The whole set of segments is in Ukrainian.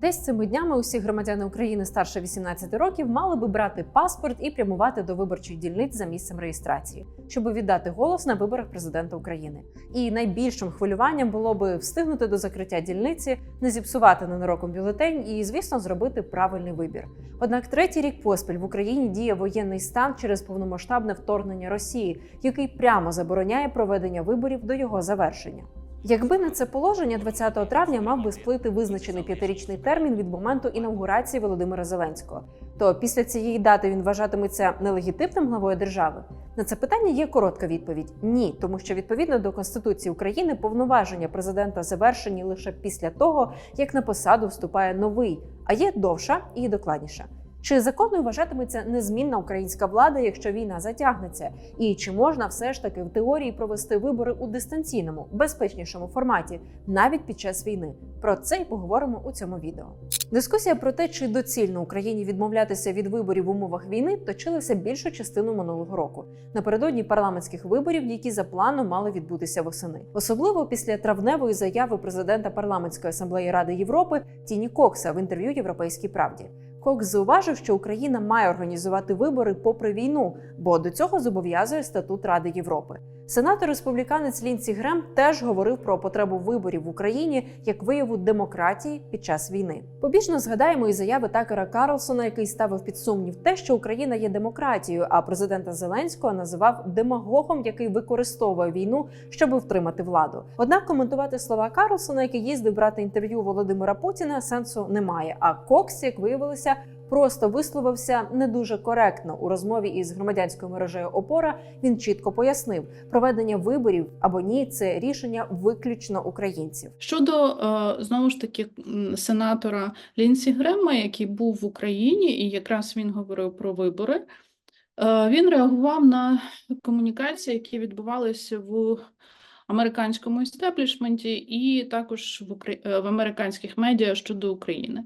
Десь цими днями усі громадяни України старше 18 років мали би брати паспорт і прямувати до виборчих дільниць за місцем реєстрації, щоб віддати голос на виборах президента України. І найбільшим хвилюванням було би встигнути до закриття дільниці, не зіпсувати ненароком бюлетень і, звісно, зробити правильний вибір. Однак третій рік поспіль в Україні діє воєнний стан через повномасштабне вторгнення Росії, який прямо забороняє проведення виборів до його завершення. Якби не це положення, 20 травня мав би сплити визначений п'ятирічний термін від моменту інаугурації Володимира Зеленського. То після цієї дати він вважатиметься нелегітимним главою держави. На це питання є коротка відповідь: ні, тому що відповідно до конституції України повноваження президента завершені лише після того, як на посаду вступає новий, а є довша і докладніша. Чи законною вважатиметься незмінна українська влада, якщо війна затягнеться? І чи можна все ж таки в теорії провести вибори у дистанційному, безпечнішому форматі, навіть під час війни? Про це й поговоримо у цьому відео. Дискусія про те, чи доцільно Україні відмовлятися від виборів в умовах війни, точилася більшу частину минулого року напередодні парламентських виборів, які за планом мали відбутися восени, особливо після травневої заяви президента парламентської асамблеї Ради Європи Тіні Кокса в інтерв'ю Європейській правді. Кокс зауважив, що Україна має організувати вибори попри війну, бо до цього зобов'язує статут Ради Європи. Сенатор республіканець Лінсі Грем теж говорив про потребу виборів в Україні як вияву демократії під час війни. Побіжно згадаємо і заяви Такера Карлсона, який ставив під сумнів те, що Україна є демократією, а президента Зеленського називав демагогом, який використовує війну, щоб втримати владу. Однак коментувати слова Карлсона, який їздив брати інтерв'ю Володимира Путіна, сенсу немає. А Кокс, як виявилося, просто висловився не дуже коректно у розмові із громадянською мережею Опора. Він чітко пояснив, проведення виборів або ні, це рішення виключно українців. Щодо е, знову ж таки сенатора Лінсі Грема, який був в Україні, і якраз він говорив про вибори, е, він реагував на комунікації, які відбувалися в американському істеблішменті, і також е, в американських медіа щодо України.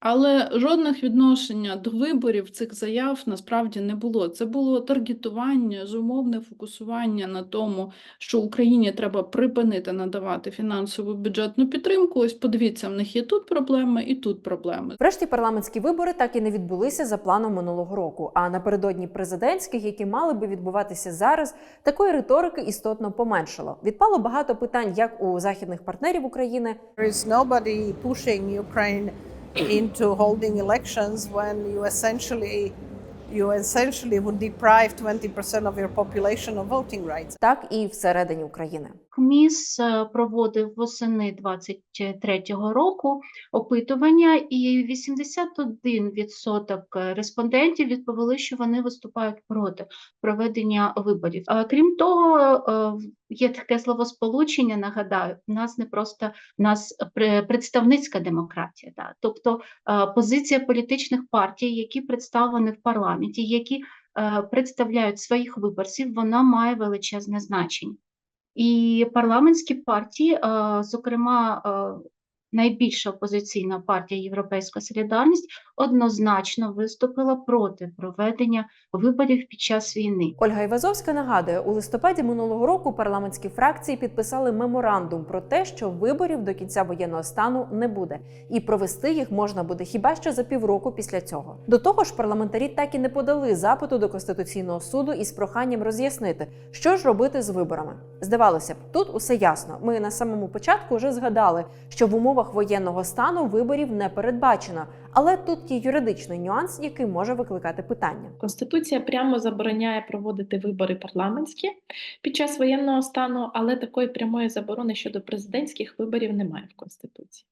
Але жодних відношення до виборів цих заяв насправді не було. Це було таргетування, зумовне фокусування на тому, що Україні треба припинити надавати фінансову бюджетну підтримку. Ось подивіться, в них є тут проблеми і тут проблеми. Врешті парламентські вибори так і не відбулися за планом минулого року. А напередодні президентських, які мали би відбуватися зараз, такої риторики істотно поменшало. Відпало багато питань як у західних партнерів України, There is nobody pushing Ukraine into holding elections when you essentially you essentially would deprive 20% of your population of voting rights. так і всередині України. КМІС е, проводив восени 23-го року опитування, і 81% респондентів відповіли, що вони виступають проти проведення виборів. А Крім того, е, є таке словосполучення. Нагадаю, в нас не просто в нас пре- представницька демократія, да? тобто е, позиція політичних партій, які представлені в парламенті, які е, представляють своїх виборців, вона має величезне значення. І парламентські партії, е, зокрема, е, найбільша опозиційна партія Європейська Солідарність однозначно виступила проти проведення виборів під час війни. Ольга Івазовська нагадує, у листопаді минулого року парламентські фракції підписали меморандум про те, що виборів до кінця воєнного стану не буде, і провести їх можна буде хіба що за півроку після цього. До того ж, парламентарі так і не подали запиту до конституційного суду із проханням роз'яснити, що ж робити з виборами. Здавалося б, тут усе ясно. Ми на самому початку вже згадали, що в умовах воєнного стану виборів не передбачено, але тут є юридичний нюанс, який може викликати питання. Конституція прямо забороняє проводити вибори парламентські під час воєнного стану, але такої прямої заборони щодо президентських виборів немає в Конституції.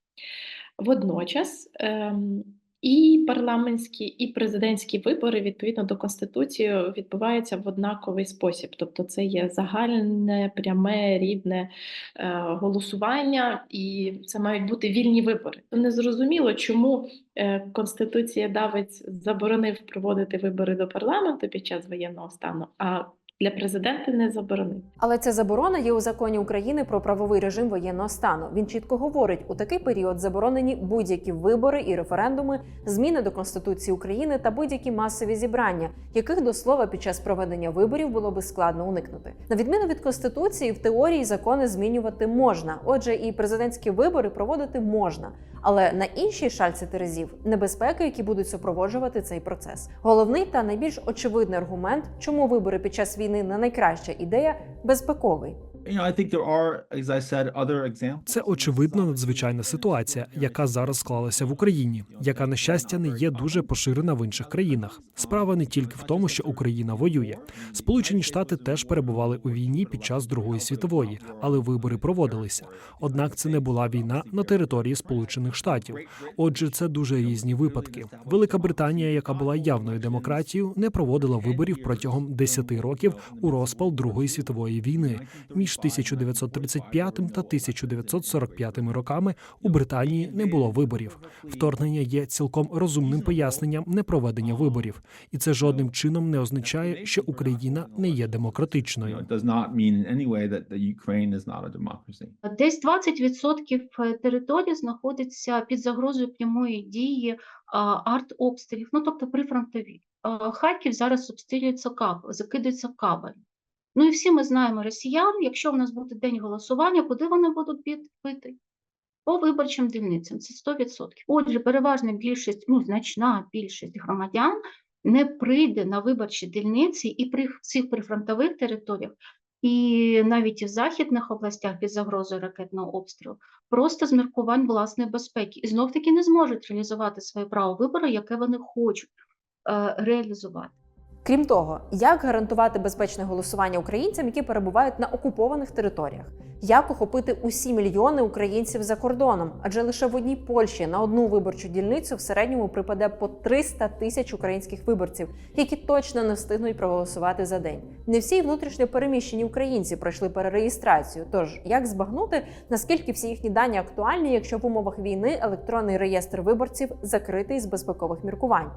Водночас ем, і парламентські, і президентські вибори відповідно до Конституції відбуваються в однаковий спосіб. Тобто це є загальне, пряме, рівне е, голосування, і це мають бути вільні вибори. Незрозуміло, чому е, Конституція давить заборонив проводити вибори до парламенту під час воєнного стану, а для президента не заборонити. Але ця заборона є у законі України про правовий режим воєнного стану. Він чітко говорить, у такий період заборонені будь-які вибори і референдуми, зміни до конституції України та будь-які масові зібрання, яких до слова під час проведення виборів було би складно уникнути. На відміну від конституції, в теорії закони змінювати можна. Отже, і президентські вибори проводити можна. Але на іншій шальці терезів небезпеки, які будуть супроводжувати цей процес. Головний та найбільш очевидний аргумент, чому вибори під час війни не найкраща ідея, безпековий. Це очевидно надзвичайна ситуація, яка зараз склалася в Україні, яка на щастя не є дуже поширена в інших країнах. Справа не тільки в тому, що Україна воює. Сполучені Штати теж перебували у війні під час Другої світової, але вибори проводилися. Однак це не була війна на території Сполучених Штатів. Отже, це дуже різні випадки. Велика Британія, яка була явною демократією, не проводила виборів протягом 10 років у розпал Другої світової війни між 1935 та 1945 роками у Британії не було виборів. Вторгнення є цілком розумним поясненням непроведення виборів, і це жодним чином не означає, що Україна не є демократичною. Десь 20% території знаходиться під загрозою прямої дії а, артобстрілів, ну тобто прифронтові. А, Харків зараз обстрілюється каб, закидується кабель. Ну і всі ми знаємо росіян, якщо в нас буде день голосування, куди вони будуть бити? По виборчим дільницям, це 100%. Отже, переважна більшість, ну значна більшість громадян не прийде на виборчі дільниці і при цих прифронтових територіях і навіть і в західних областях під загрозою ракетного обстрілу, просто з міркувань власної безпеки. І знов таки не зможуть реалізувати своє право вибору, яке вони хочуть е, реалізувати. Крім того, як гарантувати безпечне голосування українцям, які перебувають на окупованих територіях? Як охопити усі мільйони українців за кордоном? Адже лише в одній Польщі на одну виборчу дільницю в середньому припаде по 300 тисяч українських виборців, які точно не встигнуть проголосувати за день. Не всі внутрішньо переміщені українці пройшли перереєстрацію. Тож як збагнути, наскільки всі їхні дані актуальні, якщо в умовах війни електронний реєстр виборців закритий з безпекових міркувань?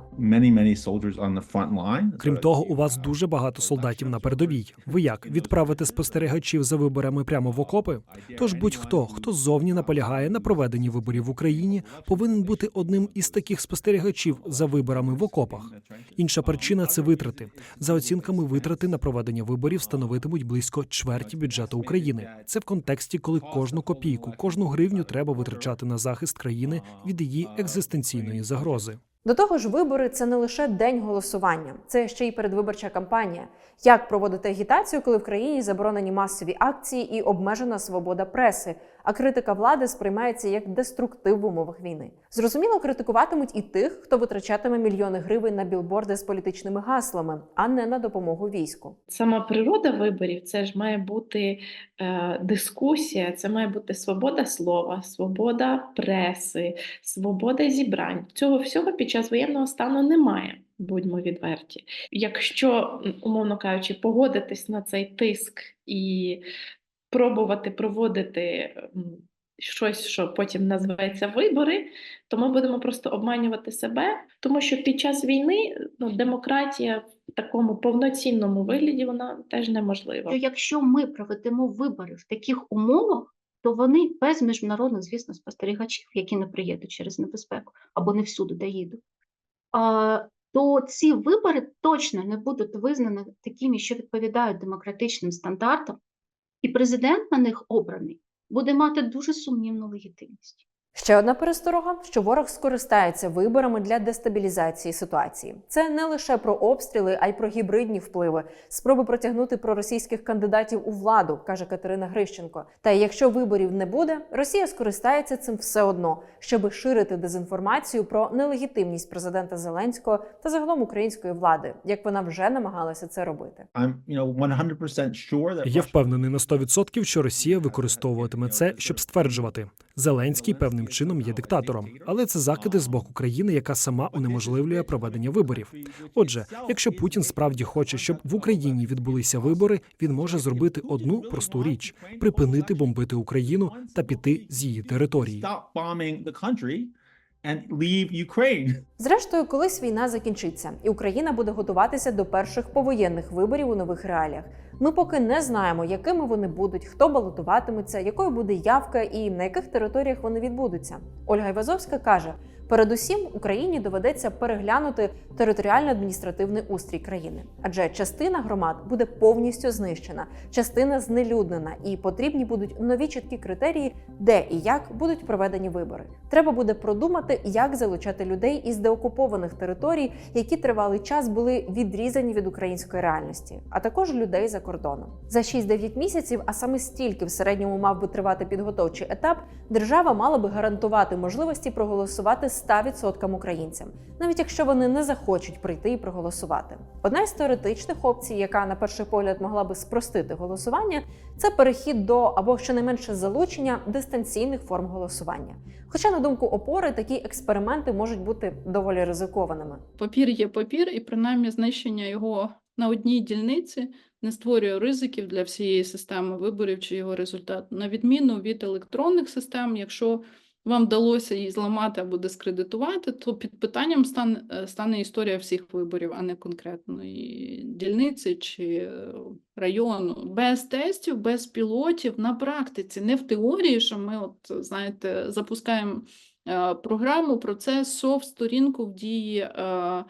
Крім того, у вас дуже багато солдатів на передовій. Ви як відправити спостерігачів за виборами прямо в окопи? Тож будь-хто, хто ззовні наполягає на проведенні виборів в Україні, повинен бути одним із таких спостерігачів за виборами в окопах. Інша причина це витрати. За оцінками, витрати на проведення виборів становитимуть близько чверті бюджету України. Це в контексті, коли кожну копійку, кожну гривню треба витрачати на захист країни від її екзистенційної загрози. До того ж, вибори це не лише день голосування, це ще й передвиборча кампанія. Як проводити агітацію, коли в країні заборонені масові акції і обмежена свобода преси, а критика влади сприймається як деструктив в умовах війни. Зрозуміло, критикуватимуть і тих, хто витрачатиме мільйони гривень на білборди з політичними гаслами, а не на допомогу війську. Сама природа виборів це ж має бути е, дискусія, це має бути свобода слова, свобода преси, свобода зібрань. Цього всього під час воєнного стану немає. Будьмо відверті. Якщо, умовно кажучи, погодитись на цей тиск і пробувати проводити щось, що потім називається вибори, то ми будемо просто обманювати себе, тому що під час війни ну, демократія в такому повноцінному вигляді вона теж неможлива. Якщо ми проведемо вибори в таких умовах, то вони без міжнародних, звісно, спостерігачів, які не приїдуть через небезпеку або не всюди доїдуть, то ці вибори точно не будуть визнані такими, що відповідають демократичним стандартам, і президент на них обраний буде мати дуже сумнівну легітимність. Ще одна пересторога, що ворог скористається виборами для дестабілізації ситуації. Це не лише про обстріли, а й про гібридні впливи, спроби протягнути проросійських кандидатів у владу, каже Катерина Грищенко. Та якщо виборів не буде, Росія скористається цим все одно, щоби ширити дезінформацію про нелегітимність президента Зеленського та загалом української влади, як вона вже намагалася це робити. I'm, you know, 100% sure that Я впевнений на 100%, що Росія використовуватиме це, щоб стверджувати, Зеленський певним чином є диктатором, але це закиди з боку країни, яка сама унеможливлює проведення виборів. Отже, якщо Путін справді хоче, щоб в Україні відбулися вибори, він може зробити одну просту річ: припинити бомбити Україну та піти з її території. And leave Ukraine. Зрештою, колись війна закінчиться, і Україна буде готуватися до перших повоєнних виборів у нових реаліях. Ми поки не знаємо, якими вони будуть, хто балотуватиметься, якою буде явка і на яких територіях вони відбудуться. Ольга Івазовська каже: передусім Україні доведеться переглянути територіально-адміністративний устрій країни, адже частина громад буде повністю знищена, частина знелюднена, і потрібні будуть нові чіткі критерії, де і як будуть проведені вибори. Треба буде продумати, як залучати людей із деокупованих територій, які тривалий час були відрізані від української реальності, а також людей за кордоном. За 6-9 місяців, а саме стільки в середньому мав би тривати підготовчий етап, держава мала би гарантувати можливості проголосувати 100% українцям, навіть якщо вони не захочуть прийти і проголосувати. Одна із теоретичних опцій, яка на перший погляд могла би спростити голосування, це перехід до або щонайменше залучення дистанційних форм голосування. Хоча, на думку опори, такі експерименти можуть бути доволі ризикованими. Папір є папір, і принаймні знищення його на одній дільниці не створює ризиків для всієї системи виборів чи його результату. На відміну від електронних систем, якщо вам вдалося її зламати або дискредитувати, то під питанням стане, стане історія всіх виборів, а не конкретної дільниці чи е, району. Без тестів, без пілотів на практиці, не в теорії, що ми, от знаєте, запускаємо програму, процес, софт, сторінку в дії е,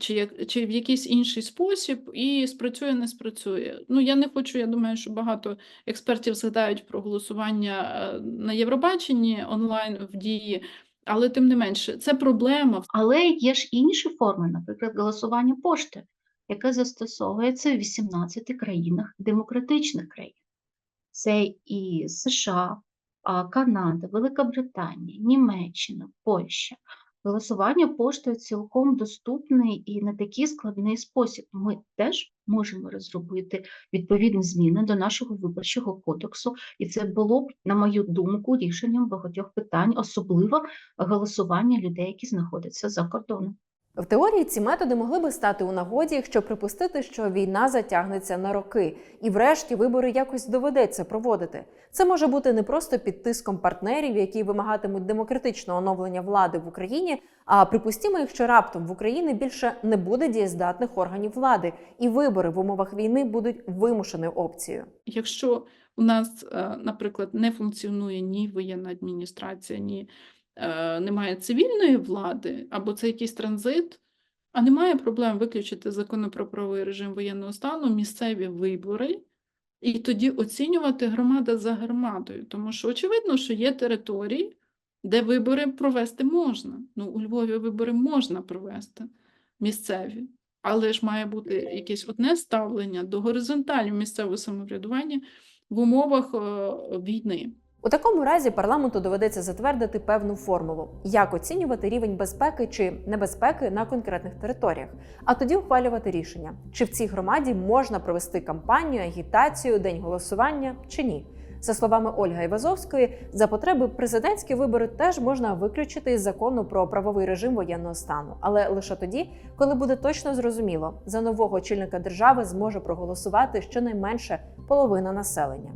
чи, як, чи в якийсь інший спосіб, і спрацює, не спрацює. Ну, я не хочу, я думаю, що багато експертів згадають про голосування е, на Євробаченні онлайн в дії, але тим не менше, це проблема. Але є ж інші форми, наприклад, голосування пошти, яке застосовується в 18 країнах демократичних країн. Це і США, Канада, Велика Британія, Німеччина, Польща. Голосування поштою цілком доступний і не такий складний спосіб. Ми теж можемо розробити відповідні зміни до нашого виборчого кодексу, і це було б, на мою думку, рішенням багатьох питань, особливо голосування людей, які знаходяться за кордоном. В теорії ці методи могли би стати у нагоді, якщо припустити, що війна затягнеться на роки, і врешті вибори якось доведеться проводити. Це може бути не просто під тиском партнерів, які вимагатимуть демократичного оновлення влади в Україні. А припустімо, якщо раптом в Україні більше не буде дієздатних органів влади, і вибори в умовах війни будуть вимушеною опцією. Якщо у нас, е, наприклад, не функціонує ні воєнна адміністрація, ні немає цивільної влади, або це якийсь транзит, а немає проблем виключити закону про правовий режим воєнного стану, місцеві вибори, і тоді оцінювати громада за громадою. Тому що очевидно, що є території, де вибори провести можна. Ну, у Львові вибори можна провести місцеві. Але ж має бути якесь одне ставлення до горизонталі місцевого самоврядування в умовах е, війни. У такому разі парламенту доведеться затвердити певну формулу, як оцінювати рівень безпеки чи небезпеки на конкретних територіях, а тоді ухвалювати рішення, чи в цій громаді можна провести кампанію, агітацію, день голосування чи ні. За словами Ольги Івазовської, за потреби президентські вибори теж можна виключити із закону про правовий режим воєнного стану, але лише тоді, коли буде точно зрозуміло, за нового очільника держави зможе проголосувати щонайменше половина населення.